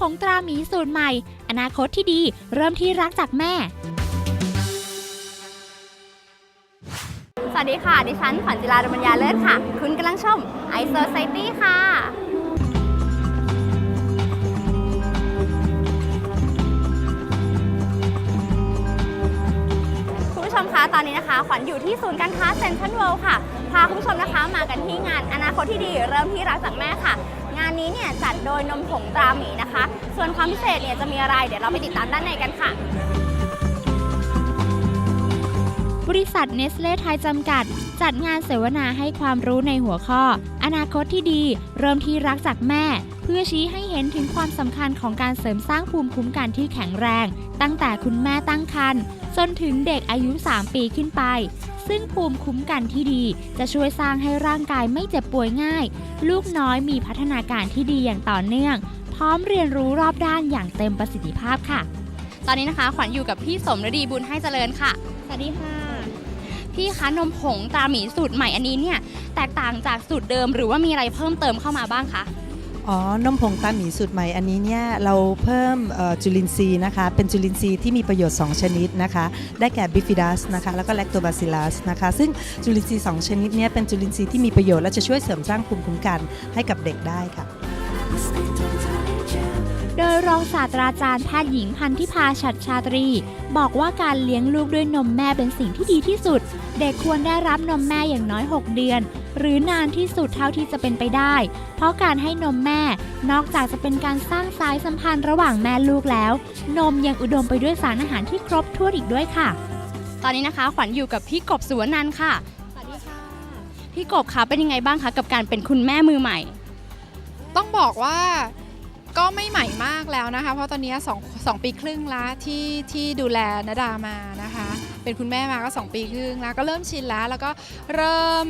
ผงตราหมีสูตรใหม่ อนาคตที่ดีเริ่มที่รักจากแม่ สวัสดีค่ะ ดิฉันขวัญจิราดมัญญาเลิศค่ะ คุณกำลังชม i s o c i e t y ค่ะ คุณผู้ชมคะ ตอนนี้นะคะ ขวัญอยู่ที่ศูนย์การค้าเซ็นทรัลเวิลด์ค่ะ พาคุณผู้ชมนะคะมากันที่งานอนาคตที่ดีเริ่มที่รักจากแม่ค่ะ งานนี้เนี่ยจัดโดยนมผงตราหมีนะคะ ส่วนความพิเศษเนี่ยจะมีอะไรเดี๋ยวเราไปติดตามด้านในกันค่ะ บริษัทเนสเล่ไทยจำกัด จัดงานเสวนาให้ความรู้ในหัวข้อ อนาคตที่ดี เริ่มที่รักจากแม่ เพื่อชี้ให้เห็นถึงความสำคัญของการเสริมสร้างภูมิคุ้มกันที่แข็งแรง ตั้งแต่คุณแม่ตั้งครรภ์จนถึงเด็กอายุ 3 ปีขึ้นไป ซึ่งภูมิคุ้มกันที่ดี จะช่วยสร้างให้ร่างกายไม่เจ็บป่วยง่าย ลูกน้อยมีพัฒนาการที่ดีอย่างต่อเนื่อง พร้อมเรียนรู้รอบด้านอย่างเต็มประสิทธิภาพค่ะ ตอนนี้นะคะขวัญอยู่กับพี่สมฤดีบุญให้เจริญค่ะ สวัสดีค่ะ พี่คะนมผงตราหมีสูตรใหม่อันนี้เนี่ยแตกต่างจากสูตรเดิมหรือว่ามีอะไรเพิ่มเติมเข้ามาบ้างคะอ๋อนมผงตาหมีสูตรใหม่อันนี้เนี่ยเราเพิ่มจุลินทรีย์นะคะ เป็นจุลินทรีย์ที่มีประโยชน์ 2 ชนิดนะคะ ได้แก่บิฟิดัสนะคะแล้วก็แลคโตบาซิลัสนะคะ ซึ่งจุลินทรีย์ 2 ชนิดเนี้เป็นจุลินทรีย์ที่มีประโยชน์และจะช่วยเสริมสร้างภูมิคุ้มกันให้กับเด็กได้ค่ะ ดยรองศาสตราจารย์แพทย์หญิงพันธิพาชัดชาตรี บอกว่าการเลี้ยงลูกด้วยนมแม่เป็นสิ่งที่ดีที่สุด เด็กควรได้รับนมแม่อย่างน้อย 6 เดือน หรือนานที่สุดเท่าที่จะเป็นไปได้ เพราะการให้นมแม่ นอกจากจะเป็นการสร้างสายสัมพันธ์ระหว่างแม่ลูกแล้ว นมยังอุดมไปด้วยสารอาหารที่ครบถ้วนอีกด้วยค่ะ ตอนนี้นะคะขวัญอยู่กับพี่กบสุวนันท์ค่ะสวัสดีค่ะพี่กบคะเป็นยังไงบ้างคะกับการเป็นคุณแม่มือใหม่ ต้องบอกว่า ก็ไม่ใหม่มากแล้วนะคะ เพราะตอนนี้สองสองปีครึ่งแล้วที่ที่ดูแลนดามานะคะ เป็นคุณแม่มาก็ 2 ปีครึ่งแล้วก็เริ่มชินแล้ว แล้วก็เริ่ม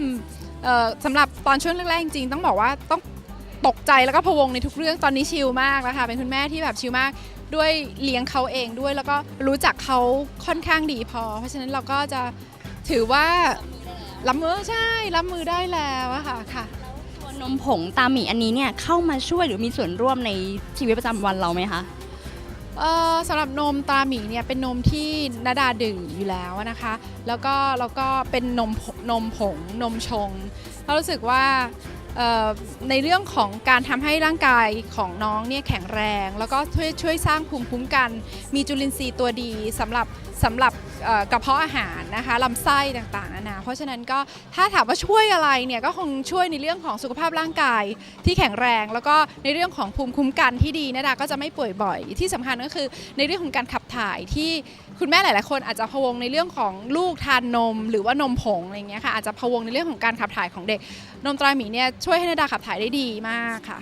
สำหรับตอนช่วงแรกๆจริงๆต้องบอกว่าต้องตกใจแล้วก็พะวงในทุกเรื่องตอนนี้ชิลมากแล้วค่ะเป็นคุณแม่ที่แบบชิลมากด้วยเลี้ยงเขาเองด้วยแล้วก็รู้จักเขาค่อนข้างดีพอ เพราะฉะนั้นเราก็จะถือว่ารับมือใช่รับมือได้แล้วอะค่ะค่ะ นมผงตาหมีอันนี้เนี่ยเข้ามาช่วยหรือมีส่วนร่วมในชีวิตประจำวันเราไหมคะ เอ่อสำหรับนมตราหมีเนี่ยเป็นนมที่นาดาดื่มอยู่แล้วนะคะ แล้วก็แล้วก็เป็นนมผนมผงนมชงเรารู้สึกว่า ในเรื่องของการทำให้ร่างกายของน้องเนี่ยแข็งแรง แล้วก็ช่วยช่วยสร้างภูมิคุ้มกัน มีจุลินทรีย์ตัวดีสำหรับสำหรับกระเพาะอาหารนะคะลำไส้ต่างๆนานาเพราะฉะนั้นก็ถ้าถามว่าช่วยอะไรเนี่ยก็คงช่วยในเรื่องของสุขภาพร่างกายที่แข็งแรง แล้วก็ในเรื่องของภูมิคุ้มกันที่ดีนาดาก็จะไม่ป่วยบ่อย ที่สำคัญก็คือในเรื่องของการขับถ่ายที่คุณแม่หลายๆคนอาจจะพะวงในเรื่องของลูกทานนม หรือว่านมผงอะไรเงี้ยค่ะอาจจะพะวงในเรื่องของการขับถ่ายของเด็กนมตราหมีเนี่ยช่วยให้นาดาขับถ่ายได้ดีมากค่ะ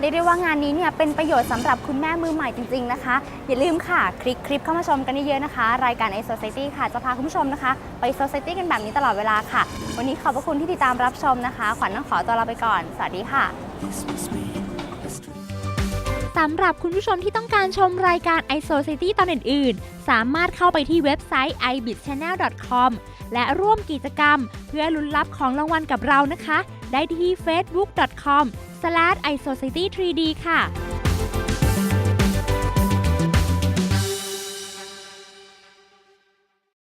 เรียกได้ว่างานนี้เนี่ยเป็นประโยชน์สำหรับคุณแม่มือใหม่จริง ๆ นะคะ อย่าลืมค่ะ คลิกคลิปเข้ามาชมกันเยอะๆนะคะ รายการ i Society ค่ะ จะพาคุณผู้ชมนะคะ ไป Society กันแบบนี้ตลอดเวลาค่ะ วันนี้ขอบพระคุณที่ติดตามรับชมนะคะ ขวัญต้องขอตัวลาไปก่อน สวัสดีค่ะ สำหรับคุณผู้ชมที่ต้องการชมรายการ i Society ตอนอื่น ๆ สามารถเข้าไปที่เว็บไซต์ ibitchannel.com และร่วมกิจกรรม เพื่อลุ้นรับของรางวัลกับเรานะคะ ได้ที่ facebook.com/isociety3d ค่ะ